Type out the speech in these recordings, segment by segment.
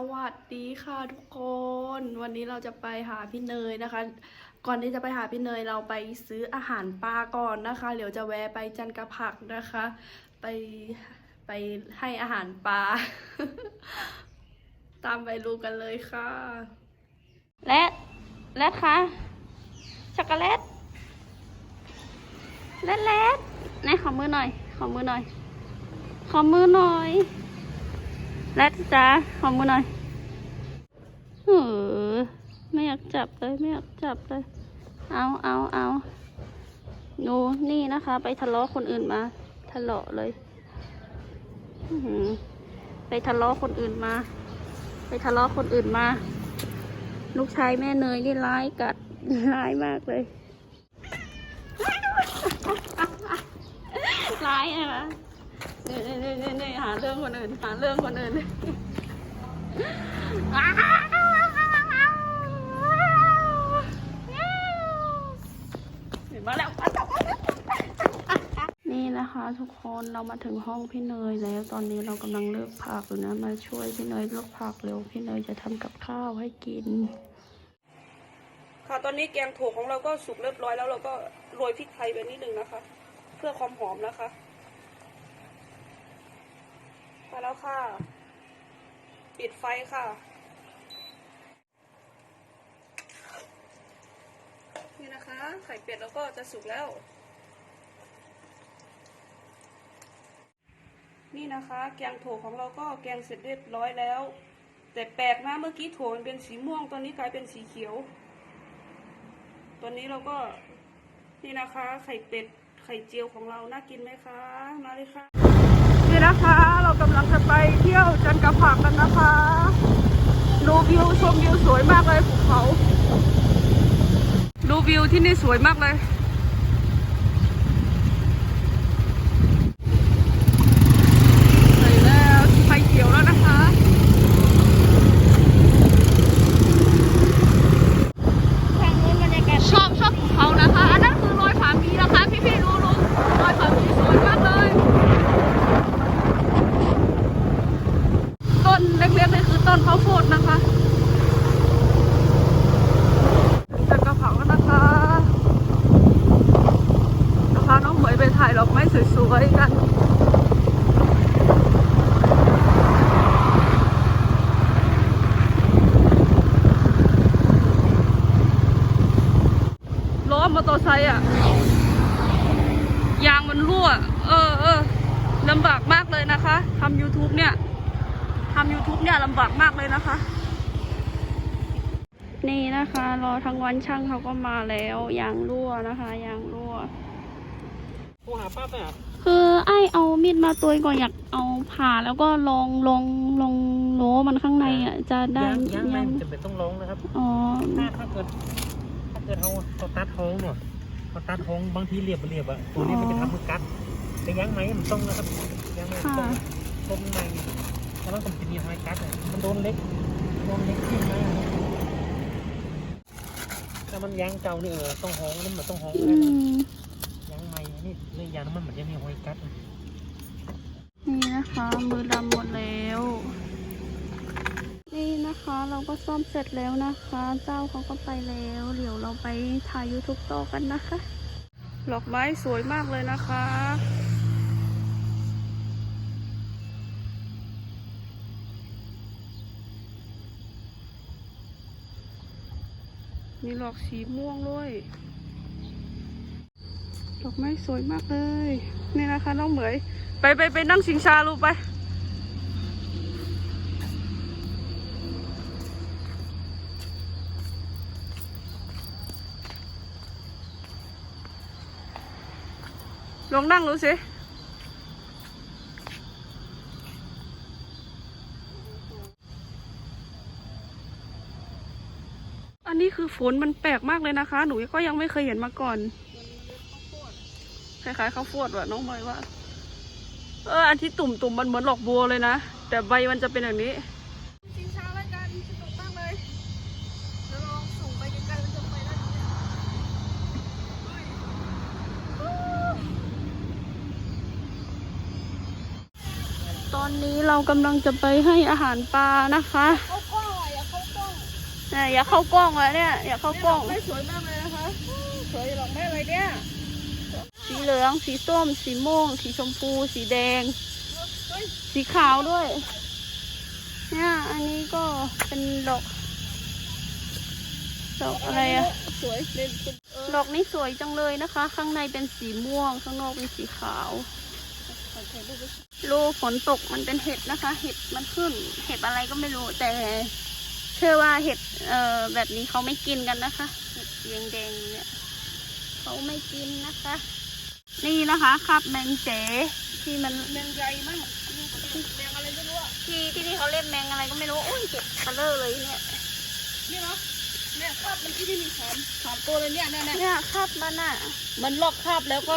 สวัสดีค่ะทุกคน วันนี้เราจะไปหาพี่เนยนะคะ ก่อนที่จะไปหาพี่เนยเราไปซื้ออาหารปลาก่อนนะคะ เดี๋ยวจะแวะไปจันกระผักนะคะ ไปไปให้อาหารปลา ตามไปดูกันเลยค่ะ และและคะช็อกโกแลตและและไหนขอมือหน่อย ขอมือหน่อย ขอมือหน่อย และจ้าขอมือหน่อยเออไม่อยากจับเลยไม่อยากจับเลย เอาเอาเอาหนูนี่นะคะ ไปทะเลาะคนอื่นมาทะเลาะเลยไปทะเลาะคนอื่นมา ไปทะเลาะคนอื่นมา ลูกชายแม่เนยนี่ร้ายกัดร้ายมากเลยร้ายใช่ไห มนี่นี่นี่นี่หาเรื่องคนอื่น หาเรื่องคนอื่นเห็นมาแล้วนี่นะคะทุกคนเรามาถึงห้องพี่เนยแล้วตอนนี้เรากำลังเลือกผักอยู่นะ มาช่วยพี่เนยเลือกผักเร็วพี่เนยจะทำกับข้าวให้กิน ค่ะตอนนี้แกงถั่วของเราก็สุกเรียบร้อยแล้วเราก็โรยพริกไทยไปนิดนึงนะคะ เพื่อความหอมนะคะ แล้วค่ะ ปิดไฟค่ะ นี่นะคะ ไข่เป็ดแล้วก็จะสุกแล้ว นี่นะคะ แกงถั่วของเราก็แกงเสร็จเรียบร้อยแล้ว แต่แปลกนะเมื่อกี้ถั่วมันเป็นสีม่วง ตอนนี้กลายเป็นสีเขียว ตอนนี้เราก็นี่นะคะ ไข่เป็ดไข่เจียวของเราน่ากินไหมคะ มาเลยค่ะ นะคะ เรากำลังจะไปเที่ยวจันกระผักกันนะคะดูวิวชมวิวสวยมากเลยภูเขา ดูวิวที่นี่สวยมากเลย ใส่แล้วไฟเขียวแล้วนะคะ ทางนู้นบรรยากาศ ชอบชอบภูเขานะคะ อันนั้นคือรอยผาหมีนะคะ พี่พี่ๆดูดูรอยผาหมีสวยมากเลย ต้นเล็กๆนี่คือต้นข้าวโพดนะคะจันกระเผาแล้วนะคะนะคะน้องเหมยไปถ่ายดอกไม้สวยๆกัน ล้อ มอเตอร์ไซค์อะ ยางมันรั่ว เออเออลำบากมากเลยนะคะทำ YouTube เนี่ยทำ YouTube เนี่ยลำบากมากเลยนะคะ นี่นะคะ รอทั้งวันช่างเขาก็มาแล้วยางรั่วนะคะยางรั่วโทรหาป้าไปอะคือไอ้เอามีดมาตัวก่อนอยากเอาผ่าแล้วก็ลองลองลองโลมันข้างในอะจะได้ยังยังไม่ยังจำเป็นต้องร้องนะครับ อ๋อถ้าถ้าเกิดถ้า เกิดเขาเขาตัดท้องเนาะเขาตัดท้องบางทีเรียบเรียบอะตัวนี้มันจะทำให้กัดแต่ยังไหมมันต้องนะครับยังไม่ต้องต้มในแล้วมันก็จะมีหอยกัดอะมันโดนเล็กโดนเล็กขึ้นไหมถ้ามันยางเก่านี่เออต้องห้องนี่มันต้องห้องอืมยางใหม่นี่เรื่องยางน้ำมันเหมือนจะมีหอยกัดอะนี่นะคะมือดำหมดแล้วนี่นะคะ เราก็ซ่อมเสร็จแล้วนะคะ เจ้าเขาก็ไปแล้ว เดี๋ยวเราไปถ่าย YouTube ต่อกันนะคะดอกไม้สวยมากเลยนะคะมีดอกสีม่วงด้วย ดอกไม้สวยมากเลย นี่นะคะน้องเหมย ไปไปไปนั่งชิงชาลูกไป ลองนั่งดูสิอันนี้คือฝนมันแปลกมากเลยนะคะ หนูก็ยังไม่เคยเห็นมาก่อนคล้ายๆข้าวโพดว่ะน้องใบว่า เอออันที่ตุ่มๆมันเหมือนหลอกบัวเลยนะ แต่ใบมันจะเป็นอย่างนี้ชิงช้ารายการสนุกมากเลยเดี๋ยวลองส่งไปไกลๆมันจะไปได้ไหม เนี่ยตอนอนนี้เรากำลังจะไปให้อาหารปลานะคะเขากล้องอะอย่าเขากล้องเนี่ยอย่าเข้ากล้องเลยเนี่ยอย่าเข้ากล้องไม่สวยมากเลยนะคะสวยหรอกแม่เลยเนี่ยสีเหลืองสีส้ม สีม่วง สีชมพู สีแดง สีขาวด้วย เนี่ยอันนี้ก็เป็นดอกดอกอะไรอะสวยเล่นดอกนี้สวยจังเลยนะคะ ข้างในเป็นสีม่วง ข้างนอกเป็นสีขาว รูฝนตกมันเป็นเห็ดนะคะ เห็ดมันขึ้น เห็ดอะไรก็ไม่รู้แต่เชื่อว่าเห็ดเอ่อแบบนี้เขาไม่กินกันนะคะ เห็ดแดงๆเนี่ยเขาไม่กินนะคะ นี่นะคะครับแมงเจที่มันแมงใหญ่มากแมงอะไรไม่รู้อะที่ที่นี่เขาเรียกแมงอะไรก็ไม่รู้อุ้ยเจ็บคัลเลอร์เลยเนี่ยนี่เนาะเนี่ยคราบมันที่นี่มีสามสามตัวเลยเนี่ยเนี่ยเนี่ยเนี่ยครับมันอะ มันลอกคราบแล้วก็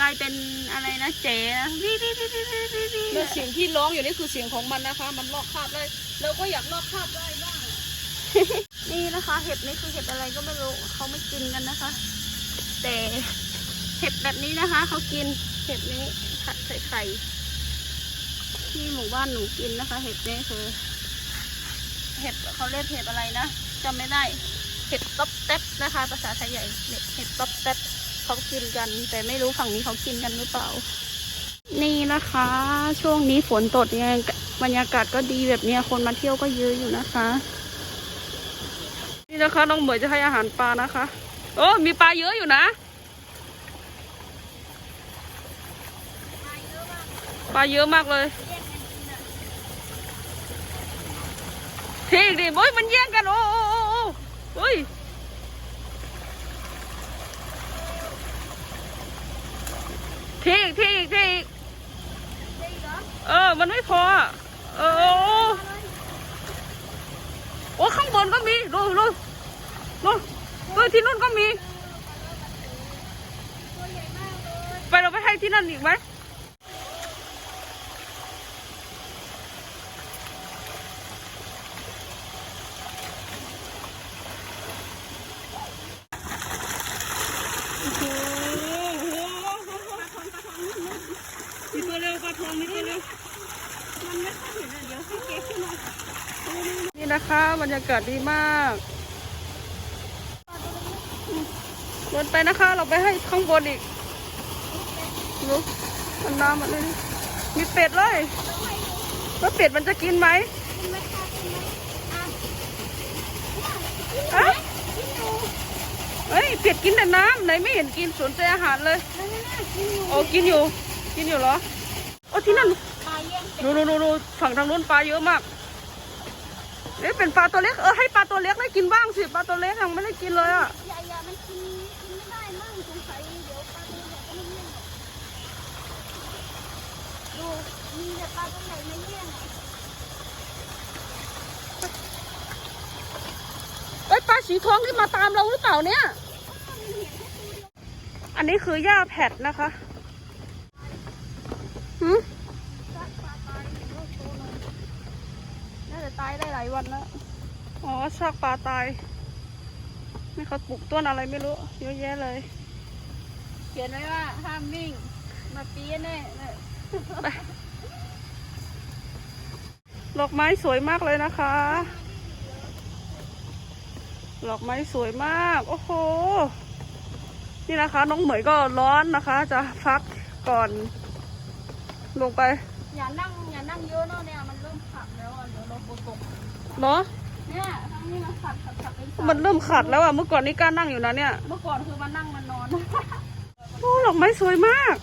กลายเป็นอะไรนะเจนะวิวิวิวิวิวิวิแล้วเสียงที่ร้องอยู่นี่คือเสียงของมันนะคะ มันลอกคราบได้เราก็อยากลอกคราบได้บ้างนี่นะคะ เห็ดนี่คือเห็ดอะไรก็ไม่รู้เขาไม่กินกันนะคะ แต่เห็ดแบบนี้นะคะเขากินเห็ดนี้ผัดใส่ไข่ที่หมู่บ้านหนูกินนะคะ เห็ดนี้คือ เห็ดเขาเรียกเห็ดอะไรนะจำไม่ได้เห็ดต๊อบแต๊บนะคะ ภาษาไทยใหญ่เนี่ยเห็ดต๊อบแต๊บ เขากินกัน แต่ไม่รู้ฝั่งนี้เขากินกันหรือเปล่า นี่นะคะ ช่วงนี้ฝนตกยังไงบรรยากาศก็ดีแบบเนี้ยคนมาเที่ยวก็เยอะอยู่นะคะ นี่นะคะน้องเหมยจะให้อาหารปลานะคะโอ้มีปลาเยอะอยู่นะปลาเยอะมากเลยทิ้งดิโอ้ยมันแย่งกันโอ้โอ้โอ้โอ้เฮ้ย ทิ้งทิ้งทิ้งเออ มันไม่พอ เออ โอ้ข้างบนก็มี ดูดูดูดูที่นู่นก็มี ไปเราไปให้ที่นั่นอีกไหมตัวเร็วปลาทองมีตัวเร็ว นี่นะคะบรรยากาศดีมากเดินไปนะคะ เราไปให้ข้างบนอีกดูมันน้ำมันเลยมีเป็ดเลยแล้วเป็ดมันจะกินไหมอะเฮ้ยเป็ดกินแต่น้ำไหนไม่เห็นกินสนใจอาหารเลยโอ้กินอยู่ กินอยู่เหรอ โอ้ที่นั่นดูดูดูดูฝั่งทางนู้นปลาเยอะมากเอ๊ะเป็นปลาตัวเล็กเออให้ปลาตัวเล็กได้กินบ้างสิปลาตัวเล็กยังไม่ได้กินเลยอะอย่าอย่ามันกินกินไม่ได้มั่งสงสัยเดี๋ยวปลาตัวใหญ่ก็ไม่เลี้ยงหรอกดูมีแต่ปลาตัวใหญ่ไม่เลี้ยงอะเอ้ยปลาสีทองที่มาตามเราหรือเปล่าเนี่ย อันนี้คือหญ้าแผดนะคะหืม น่าจะตายได้หลายวันแล้ว อ๋อซากปลาตาย นี่เขาปลูกต้นอะไรไม่รู้เยอะแยะเลย เขียนไว้ว่าห้ามวิ่ง มาปีแน่เลยดอกไม้สวยมากเลยนะคะดอกไม้สวยมาก โอ้โห นี่นะคะ น้องเหมยก็ร้อนนะคะ จะพักก่อน ลงไป อย่านั่งอย่านั่งเยอะเนาะเนี่ยมันเริ่มขัดแล้วอะเดี๋ยวเราปวดตก เนาะเนี่ยทั้งนี้มันขัดขัดขัดเป็นสายมันเริ่มขัดแล้วอะ เมื่อก่อนนี่กล้านั่งอยู่นะเนี่ยเมื่อก่อนคือมันนั่งมันนอน โอ้ดอกไม้สวยมาก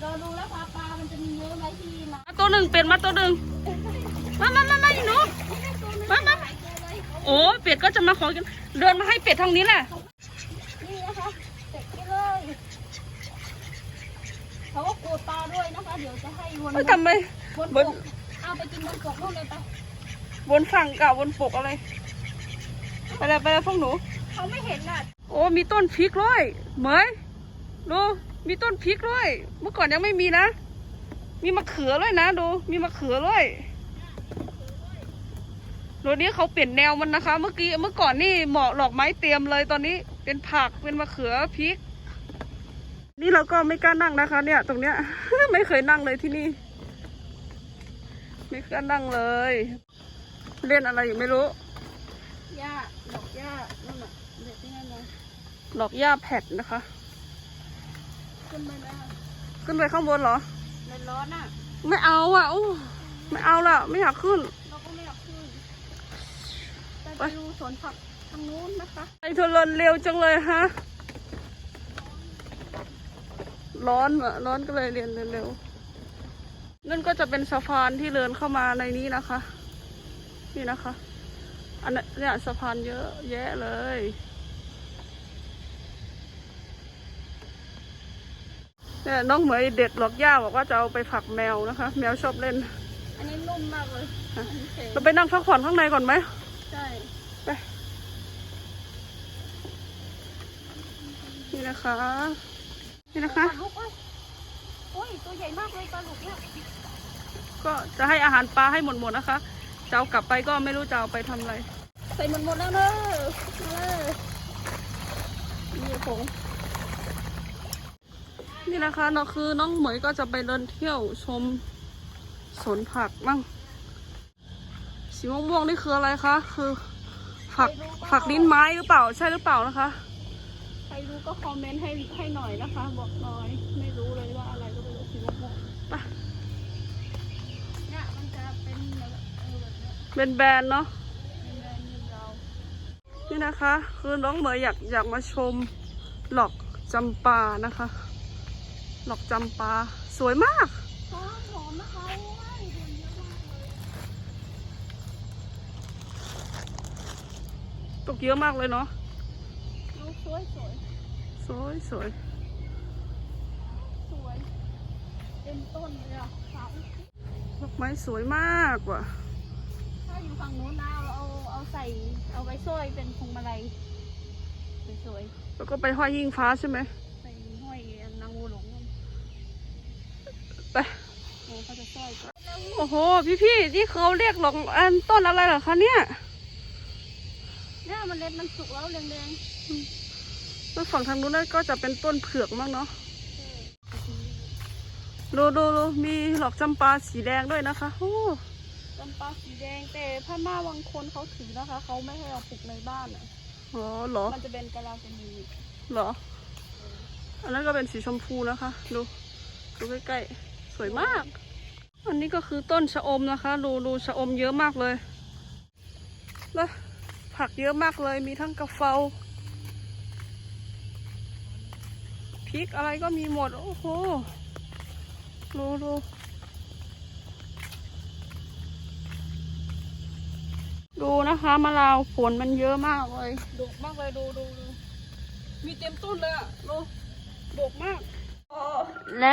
เราดูแล้วปลาปลามันจะมีเยอะไหมที่มามาตัวหนึ่งเป็ดมาตัวหนึ่งมามามามาอีหนู มามา โอ้เป็ดก็จะมาขอกินเดินมาให้เป็ดทางนี้แหละ นี่นะคะเสร็จไปเลยเขาก็กลัวปลาด้วยนะคะ เดี๋ยวจะให้วนเอ้ยทำไมวนบปนกเอาไปกินบนปกนู่นเลยไป บนฝั่งเก่าบนปกอะไรไปเลยไปเลยพวกหนู เขาไม่เห็นอะ โอ้มีต้นพริกด้วยเหมยดูมีต้นพริกด้วย เมื่อก่อนยังไม่มีนะ มีมะเขือด้วยนะดูมีมะเขือด้วยเดี๋ยวนี้เขาเปลี่ยนแนวมันนะคะ เมื่อกี้เมื่อก่อนนี่เหมาะดอกไม้เตรียมเลยตอนนี้เป็นผักเป็นมะเขือพริก นี่เราก็ไม่กล้านั่งนะคะ เนี่ย ตรงเนี้ย ไม่เคยนั่งเลยที่นี่มีเครื่องนั่งเลย เล่นอะไรอยู่ไม่รู้ หญ้าดอกหญ้านั่นน่ะเด็ดที่นั่นเลยดอกหญ้าแผดนะคะ ขึ้นไปแล้วขึ้นไปข้างบนเหรอในร้อนอะ ไม่เอาอะโอ้ไม่เอาละไม่อยากขึ้น เราก็ไม่อยากขึ้นไปไปไปดูสวนผักทางนู้นนะคะ ไอ้เธอเดินเร็วจังเลยฮะ ร้อนอะร้อนก็เลยเรียนเร็วๆนั่นก็จะเป็นสะพานที่เดินเข้ามาในนี้นะคะ นี่นะคะ อันนี้เนี่ยสะพานเยอะแยะเลย เนี่ยน้องเหมยเด็ดหลอกย่าบอกว่าจะเอาไปฝักแมวนะคะ แมวชอบเล่น อันนี้นุ่มมากเลยอันนี้เข็มเราไปนั่งพักผ่อนข้างในก่อนไหมใช่ไปนี่นะคะ นี่นะคะปลาลูกเอ้ยโอ้ยตัวใหญ่มากเลยปลาลูกเนี่ยก็จะให้อาหารปลาให้หมดหมดๆนะคะ จะเอากลับไปก็ไม่รู้จะเอาไปทำอะไร ใส่หมดหมดแล้วเนอะมาเลยนี่ผงนี่นะคะเนาะคือน้องเหมยก็จะไปเดินเที่ยวชมสวนผักมั่งสีม่วงๆนี่คืออะไรคะ คือผักผักลิ้นไม้หรือเปล่าใช่หรือเปล่านะคะ ใครรู้ก็คอมเมนต์ให้ให้หน่อยนะคะ บอกหน่อยไม่รู้เลยว่าอะไรก็ไม่รู้สีม่วง ไป ๆเนี่ยมันจะเป็นแบบเออแบบ เนี้ยเป็นแบรนด์เนาะเป็นแบรนด์ยาวนี่นะคะ คือน้องเหมยอยากอยากมาชมหลอกจำปานะคะ หลอกจำปาสวยมากๆหอมหอมนะคะโอ้ยเดือนเยอะมากเลยตกเยอะมากเลยเนาะดูสวยสวยสวยสวยสวยเต็มต้นเลยอะขาวดอกไม้สวยมากว่ะ ถ้าอยู่ฝั่งนู้นนะเอาเอาเอาใส่เอาไว้สร้อยเป็นพวงมาลัยสวยแล้วก็ไปห้อยยิงฟ้าใช่ไหมๆใส่ห้อยนางวัวหลงไป โอ้เขาจะสร้อยก็โอ้โห พี่พี่ๆที่เขาเรียกหลงอันต้นอะไรเหรอคะเนี่ย เนี่ยมันเล็ดมันสุกแล้วแดงแล้วฝั่งทางนู้นนั่นก็จะเป็นต้นเผือกมั้งเนาะ ๆดูดูดูมีหลอกจำปาสีแดงด้วยนะคะ โอ้ จำปาสีแดงแต่พม่าบางคนเขาถือนะคะ เขาไม่ให้เอาปลูกในบ้านอะอ๋อเหรอมันจะเป็นกะลาชนีเหรอ อันนั้นก็เป็นสีชมพูนะคะ ดูดูใกล้ๆสวยมาก อันนี้ก็คือต้นชะอมนะคะดูดูชะอมเยอะมากเลยแล้วผักเยอะมากเลยมีทั้งกะเพราพริกอะไรก็มีหมด โอ้โห ดูดู นะคะมะนาวผลมันเยอะมากเลยดกมากเลยดูดูดูมีเต็มต้นเลยอะดูดกมากอ๋อและ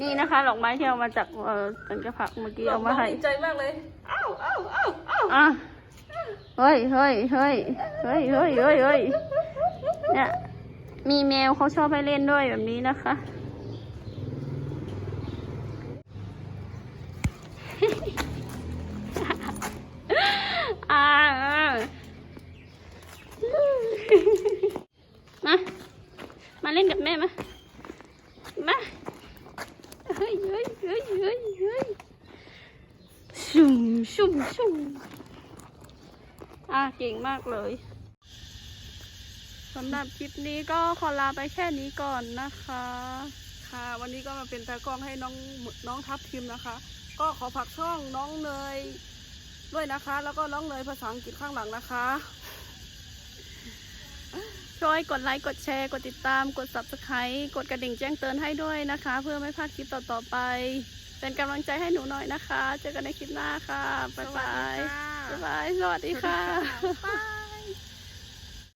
นี่นะคะ ดอกไม้ที่เอามาจากเอ่อสังกะผักเมื่อกี้เอามาให้ดีใจมากเลยอ้าวอ้าวอ้าวอ้าวอะเฮ้ยเฮ้ยเฮ้ยเฮ้ยเฮ้ยเฮ้ยเฮ้ยเนี่ยมีแมวเขาชอบให้เล่นด้วยแบบนี้นะคะ เล่นกับแม่มา มาเฮ้ยเฮ้ยเฮ้ยเฮ้ยเฮ้ยชุ่มชุ่มชุ่มอะเก่งมากเลยสำหรับคลิปนี้ก็ขอลาไปแค่นี้ก่อนนะคะ ค่ะ วันนี้ก็มาเป็นตากล้องให้น้องน้องทัพทิมนะคะ ก็ขอผักช่องน้องเนยด้วยนะคะ แล้วก็น้องเนยภาษาอังกฤษข้างหลังนะคะ ช่วยกดไลค์ กดแชร์ กดติดตาม กด subscribe กดกระดิ่งแจ้งเตือนให้ด้วยนะคะ เพื่อไม่พลาดคลิปต่อๆไป เป็นกำลังใจให้หนูหน่อยนะคะ เจอกันในคลิปหน้าค่ะ บ๊ายบาย บ๊ายบาย สวัสดีค่ะบาย